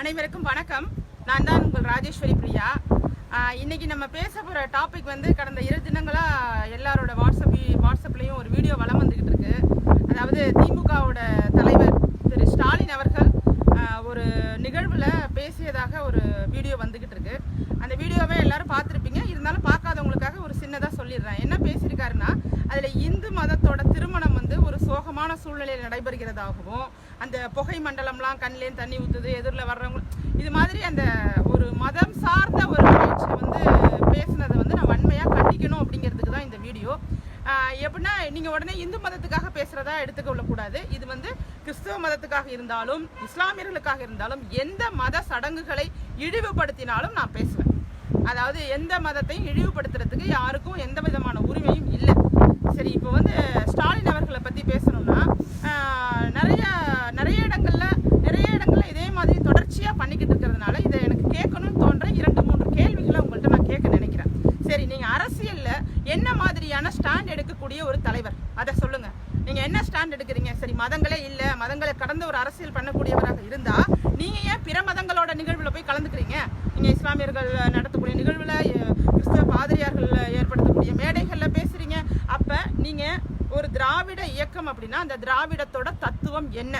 அனைவருக்கும் வணக்கம். நான் தான் உங்கள் ராஜேஸ்வரி பிரியா. இன்றைக்கி இன்னைக்கு நம்ம பேச போகிற டாபிக் வந்து கடந்த இரு தினங்களாக எல்லாரோட வாட்ஸ்அப் வாட்ஸ்அப்லேயும் ஒரு வீடியோ வலம் வந்துக்கிட்டு இருக்கு. அதாவது திமுகவோட தலைவர் திரு ஸ்டாலின் அவர்கள் ஒரு நிகழ்வில் பேசியதாக ஒரு வீடியோ வந்துக்கிட்டு இருக்கு. அந்த வீடியோவை எல்லாரும் பார்த்துருப்பீங்க. இருந்தாலும் பார்க்காதவங்களுக்காக ஒரு சின்னதாக சொல்லிடுறேன். என்ன பேசியிருக்காருன்னா அதில் இந்து மதத்தோட திருமணம் வந்து ஒரு சோகமான சூழ்நிலையில் நடைபெறுகிறதாகவும் அந்த புகை மண்டலம்லாம் கண்ணிலேயும் தண்ணி ஊற்றுது எதிரில் வர்றவங்க இது மாதிரி அந்த ஒரு மதம் சார்ந்த ஒரு பேச்சு வந்து பேசுனதை வந்து நான் வன்மையாக கண்டிக்கணும் அப்படிங்கிறதுக்கு தான் இந்த வீடியோ. எப்படின்னா நீங்கள் உடனே இந்து மதத்துக்காக பேசுகிறதா எடுத்துக்கொள்ளக்கூடாது இது வந்து கிறிஸ்தவ மதத்துக்காக இருந்தாலும் இஸ்லாமியர்களுக்காக இருந்தாலும் எந்த மத சடங்குகளை இழிவுபடுத்தினாலும் நான் பேசுவேன். அதாவது எந்த மதத்தையும் இழிவுபடுத்துறதுக்கு யாருக்கும் எந்த விதமான உரிமையும் இல்லை. சரி இப்போ வந்து ஸ்டாலின் பற்றி பேசணும்னா நிறைய நிறைய இடங்கள்ல நிறைய இடங்கள்ல இதே மாதிரி தொடர்ச்சியாக பண்ணிக்கிட்டு இருக்கிறதுனால இதை எனக்கு கேட்கணும்னு தோன்ற இரண்டு மூன்று கேள்விகளை உங்கள்கிட்ட நான் கேட்க நினைக்கிறேன். சரி நீங்கள் அரசியலில் என்ன மாதிரியான ஸ்டாண்ட் எடுக்கக்கூடிய ஒரு தலைவர்? அதை சொல்லுங்கள் நீங்கள் என்ன ஸ்டாண்ட் எடுக்கிறீங்க? சரி மதங்களே இல்லை மதங்களை கடந்த ஒரு அரசியல் பண்ணக்கூடியவராக இருந்தால் நீங்கள் ஏன் பிற மதங்களோட நிகழ்வில் போய் கலந்துக்கிறீங்க? நீங்கள் இஸ்லாமியர்கள் நடத்தக்கூடிய நிகழ்வில் கிறிஸ்தவ பாதிரியார்கள் ஏற்படுத்தக்கூடிய மேடைகள் பேசுறீங்க அப்ப நீங்க ஒரு திராவிட இயக்கம் அப்படின்னா அந்த திராவிடத்தோட தத்துவம் என்ன?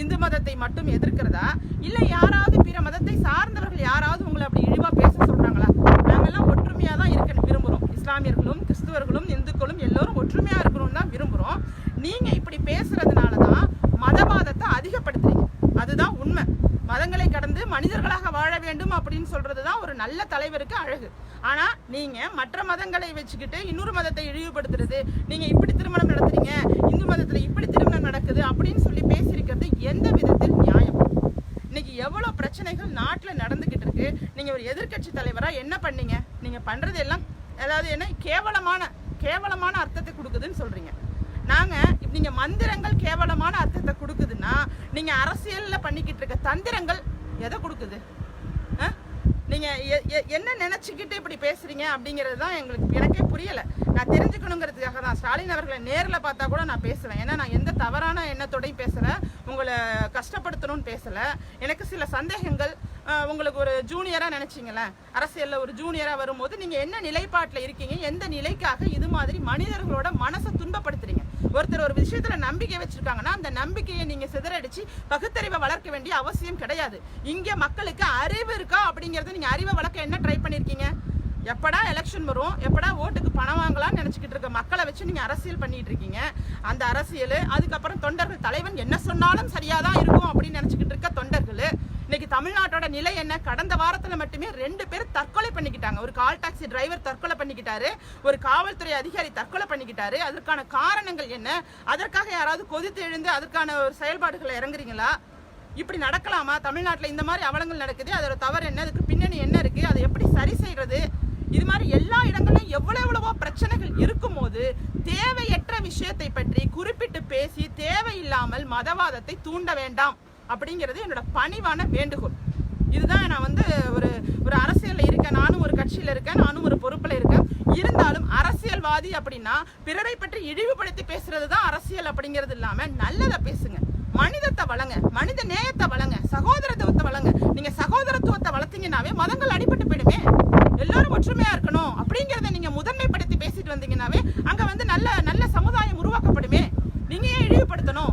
இந்து மதத்தை மட்டும் எதிர்க்கிறதா? இல்லை யாராவது பிற மதத்தை சார்ந்தவர்கள் யாராவது உங்களை அப்படி இழிவா பேச சொல்கிறாங்களா நாங்கெல்லாம் ஒற்றுமையா தான் இருக்க விரும்புறோம் இஸ்லாமியர்களும் கிறிஸ்துவர்களும் இந்துக்களும் எல்லோரும் ஒற்றுமையா இருக்கணும்னு தான் விரும்புறோம் நீங்க இப்படி பேசுறதுனால தான் மதவாதத்தை அதிகப்படுத்துறீங்க அதுதான் உண்மை வந்து மனிதர்களாக வாழ வேண்டும் அப்படின்னு சொல்றது தான் ஒரு நல்ல தலைவருக்கு அழகு. ஆனா நீங்க மற்ற மதங்களை வச்சுக்கிட்டு இன்னொரு மதத்தை இழிவுபடுத்துறது நீங்க இப்படி திருமணம் நடத்துறீங்க இந்து மதத்துல இப்படி திருமணம் நடக்குது அப்படின்னு சொல்லி பேசியிருக்கிறது எந்த விதத்தில் நியாயம்? இன்னைக்கு எவ்வளோ பிரச்சனைகள் நாட்டில் நடந்துகிட்டு இருக்கு. நீங்க ஒரு எதிர்க்கட்சி தலைவராக என்ன பண்ணீங்க? நீங்க பண்றது எல்லாம் அதாவது என்ன கேவலமான கேவலமான அர்த்தத்தை கொடுக்குதுன்னு சொல்றீங்க. நாங்க நீங்கள் நீங்க மந்திரங்கள் கேவலமான அர்த்தத்தை கொடுக்குதுன்னா நீங்க அரசியல்ல பண்ணிக்கிட்டு இருக்க தந்திரங்கள் எதை கொடுக்குது? ஆ? எ- எ- என்ன நினச்சிக்கிட்டு இப்படி பேசுகிறீங்க அப்படிங்கிறது தான் எங்களுக்கு எனக்கே புரியலை. நான் தெரிஞ்சுக்கணுங்கிறதுக்காக தான். ஸ்டாலின் அவர்களை நேரில் பார்த்தா கூட நான் பேசுவேன். ஏன்னா நான் எந்த தவறான எண்ணத்தோடையும் பேசலை. உங்களை கஷ்டப்படுத்தணும்னு பேசலை. எனக்கு சில சந்தேகங்கள் உங்களுக்கு ஒரு ஜூனியராக நினச்சிங்களேன். அரசியலில் ஒரு ஜூனியராக வரும்போது நீங்கள் என்ன நிலைப்பாட்டில் இருக்கீங்க? எந்த நிலைக்காக இது மாதிரி மனிதர்களோட மனசை துன்பப்படுத்துறீங்க? ஒருத்தர் ஒரு விஷயத்துல நம்பிக்கை வச்சிருக்காங்கன்னா அந்த நம்பிக்கையை நீங்க சிதறடிச்சு பகுத்தறிவை வளர்க்க வேண்டிய அவசியம் கிடையாது. இங்க மக்களுக்கு அறிவு இருக்கா அப்படிங்கறத நீங்க அறிவை வளர்க்க என்ன ட்ரை பண்ணிருக்கீங்க? எப்படா எலெக்ஷன் வரும்? எப்படா ஓட்டுக்கு பணம் வாங்கலாம்னு நினச்சிக்கிட்டு இருக்க மக்களை வச்சு நீங்கள் அரசியல் பண்ணிட்டு இருக்கீங்க. அந்த அரசியல் அதுக்கப்புறம் தொண்டர்கள் தலைவன் என்ன சொன்னாலும் சரியாதான் இருக்கும் அப்படின்னு நினச்சிக்கிட்டு தமிழ்நாட்டோட நிலை என்ன? கடந்த வாரத்துல மட்டுமே ரெண்டு பேர் தற்கொலை பண்ணிக்கிட்டாங்க. ஒரு கால் டாக்ஸி டிரைவர் தற்கொலை பண்ணிக்கிட்டாரு. ஒரு காவல்துறை அதிகாரி தற்கொலை பண்ணிக்கிட்டாரு. அதற்கான காரணங்கள் என்ன? அதற்காக யாராவது கொதித்து எழுந்து அதற்கான ஒரு செயல்பாடுகளை இறங்குறீங்களா? இப்படி நடக்கலாமா? தமிழ்நாட்டில் இந்த மாதிரி அவலங்கள் நடக்குது. அதோட தவறு என்ன? அதுக்கு பின்னணி என்ன இருக்கு? அதை எப்படி சரி செய்யறது இது மாதிரி எல்லா இடங்களிலும் எவ்வளோ எவ்வளவோ பிரச்சனைகள் இருக்கும்போது தேவையற்ற விஷயத்தை பற்றி குறிப்பிட்டு பேசி தேவையில்லாமல் மதவாதத்தை தூண்ட வேண்டாம் அப்படிங்கிறது என்னோட பணிவான வேண்டுகோள். இதுதான் நான் வந்து ஒரு ஒரு அரசியலில் இருக்கேன் நானும் ஒரு கட்சியில் இருக்கேன் நானும் ஒரு பொறுப்பில் இருக்கேன். இருந்தாலும் அரசியல்வாதி அப்படின்னா பிறரை பற்றி இழிவுபடுத்தி பேசுறது தான் அரசியல் அப்படிங்கிறது இல்லாமல் நல்லதை பேசுங்க. மனிதத்தை வளங்க மனித நேயத்தை வளங்க சகோதரத்துவத்தை வளங்க நீங்க சகோதரத்துவத்தை வளர்த்தீங்கன்னாவே மதங்கள் அடிபட்டு போயிடுமே எல்லாரும் ஒற்றுமையா இருக்கணும் அப்படிங்கறத நீங்க முதன்மைப்படுத்தி பேசிட்டு வந்தீங்கன்னாவே அங்க வந்து நல்ல நல்ல சமுதாயம் உருவாக்கப்படுமே நீங்க ஏன் இழிவுபடுத்தணும்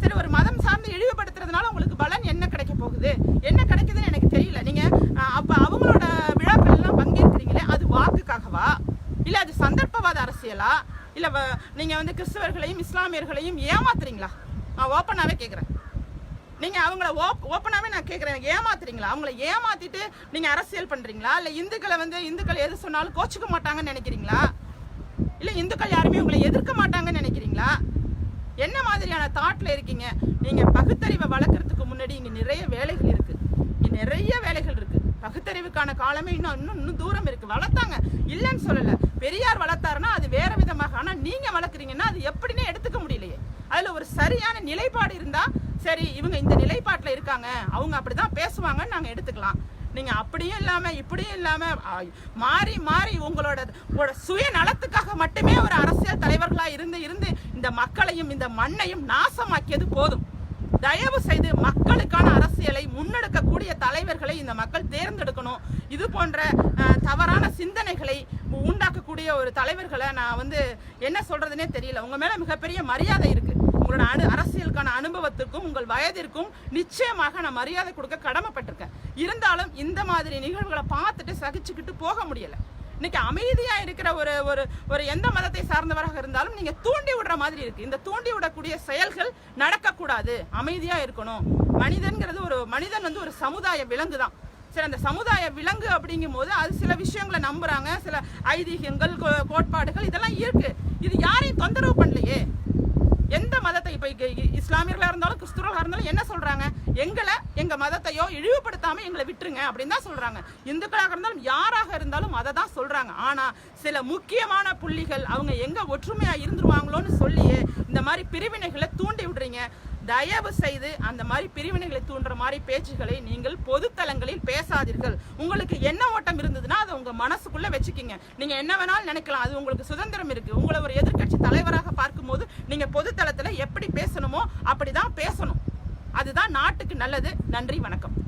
சரி ஒரு மதம் சார்ந்து இழிவுபடுத்துறதுனால உங்களுக்கு பலன் என்ன கிடைக்க போகுது என்ன கிடைக்குதுன்னு எனக்கு தெரியல நீங்க அஹ், அப்ப அவங்களோட விழாக்கள் எல்லாம் பங்கேற்கிறீங்களே அது வாக்குக்காகவா இல்ல அது சந்தர்ப்பவாத அரசியலா? இல்ல நீங்கள் நீங்க வந்து கிறிஸ்தவர்களையும் இஸ்லாமியர்களையும் ஏமாத்துறீங்களா? நான் ஓப்பனாகவே கேக்குறேன். நீங்க அவங்கள ஓப் ஓப்பனாகவே நான் கேட்குறேன் ஏமாத்துறீங்களா? அவங்கள ஏமாத்திட்டு நீங்க அரசியல் பண்றீங்களா? இல்ல இந்துக்களை வந்து இந்துக்கள் எது சொன்னாலும் கோச்சிக்க மாட்டாங்கன்னு நினைக்கிறீங்களா? இல்ல இந்துக்கள் யாருமே உங்களை எதிர்க்க மாட்டாங்கன்னு நினைக்கிறீங்களா? என்ன மாதிரியான தாட்ல இருக்கீங்க? நீங்க பகுத்தறிவை வளர்க்கறதுக்கு முன்னாடி இங்க நிறைய வேலைகள் இருக்கு. நிறைய பகுத்தறிவுக்கான காலமே இன்னும் இன்னும் இன்னும் தூரம் இருக்கு. வளர்த்தாங்க. இல்லைன்னு சொல்லல. பெரியார் வளர்த்தாருன்னா அது வேற விதமாக. ஆனா நீங்க வளர்க்குறீங்கன்னா அது எப்படின்னு எடுத்துக்க முடியலையே. அதுல ஒரு சரியான நிலைப்பாடு இருந்தா சரி இவங்க இந்த நிலைப்பாட்டில் இருக்காங்க. அவங்க அப்படிதான் பேசுவாங்கன்னு நாங்க எடுத்துக்கலாம். நீங்க அப்படியும் இல்லாம இப்படியும் இல்லாம மாறி மாறி உங்களோட உங்களோட சுய நலத்துக்காக மட்டுமே ஒரு அரசியல் தலைவர்களா இருந்து இருந்து இந்த மக்களையும் இந்த மண்ணையும் நாசமாக்கியது போதும். தயவு செய்து மக்களுக்கான அரசியலை முன்னெடுக்கக்கூடிய தலைவர்களை இந்த மக்கள் தேர்ந்தெடுக்கணும். இது போன்ற தவறான சிந்தனைகளை உண்டாக்கக்கூடிய ஒரு தலைவர்களை நான் வந்து என்ன சொல்றதுனே தெரியல. உங்க மேல மிகப்பெரிய மரியாதை இருக்கு. உங்களோட அனு அரசியலுக்கான அனுபவத்திற்கும் உங்கள் வயதிற்கும் நிச்சயமாக நான் மரியாதை கொடுக்க கடமைப்பட்டிருக்கேன். இருந்தாலும் இந்த மாதிரி நிகழ்வுகளை பார்த்துட்டு சகிச்சுக்கிட்டு போக முடியலை. இன்னைக்கு அமைதியா இருக்கிற ஒரு ஒரு ஒரு எந்த மதத்தை சார்ந்தவராக இருந்தாலும் நீங்க தூண்டி விடுற மாதிரி இருக்கு. இந்த தூண்டி விடக்கூடிய செயல்கள் நடக்கக்கூடாது. அமைதியா இருக்கணும். மனிதன்கிறது ஒரு மனிதன் வந்து ஒரு சமுதாய விலங்கு தான் சரி அந்த சமுதாய விலங்கு அப்படிங்கும் போது அது சில விஷயங்களை நம்புறாங்க. சில ஐதீகங்கள் கோ- கோட்பாடுகள் இதெல்லாம் இருக்கு. இது யாரையும் தொந்தரவு பண்ணலையே. எந்த மதத்தை இப்போ இஸ்லாமியர்களாக இ- இருந்தாலும் கிறிஸ்துவர்களாக இருந்தாலும் என்ன சொல்கிறாங்க எங்களை எங்கள் மதத்தையோ இழிவுபடுத்தாமல் எங்களை விட்டுருங்க அப்படின்னு தான் சொல்கிறாங்க இந்துக்களாக இருந்தாலும் யாராக இருந்தாலும் அதை தான் சொல்கிறாங்க ஆனால் சில முக்கியமான புள்ளிகள் அவங்க எங்கே ஒற்றுமையாக இருந்துருவாங்களோன்னு சொல்லியே இந்த மாதிரி பிரிவினைகளை தூண்டி விடுறீங்க. தயவு செய்து அந்த மாதிரி பிரிவினைகளை தூண்டுற மாதிரி பேச்சுகளை நீங்கள் பொதுத்தலங்களில் பேசாதீர்கள். உங்களுக்கு என்ன ஓட்டம் இருந்ததுன்னா அதை உங்க மனசுக்குள்ள வச்சுக்கிங்க. நீங்க என்ன வேணாலும் நினைக்கலாம். அது உங்களுக்கு சுதந்திரம் இருக்கு. உங்களை ஒரு எதிர்க்கட்சி தலைவராக பார்க்கும்போது நீங்க பொதுத்தளத்துல எப்படி பேசணுமோ அப்படிதான் பேசணும். அதுதான் நாட்டுக்கு நல்லது. நன்றி வணக்கம்.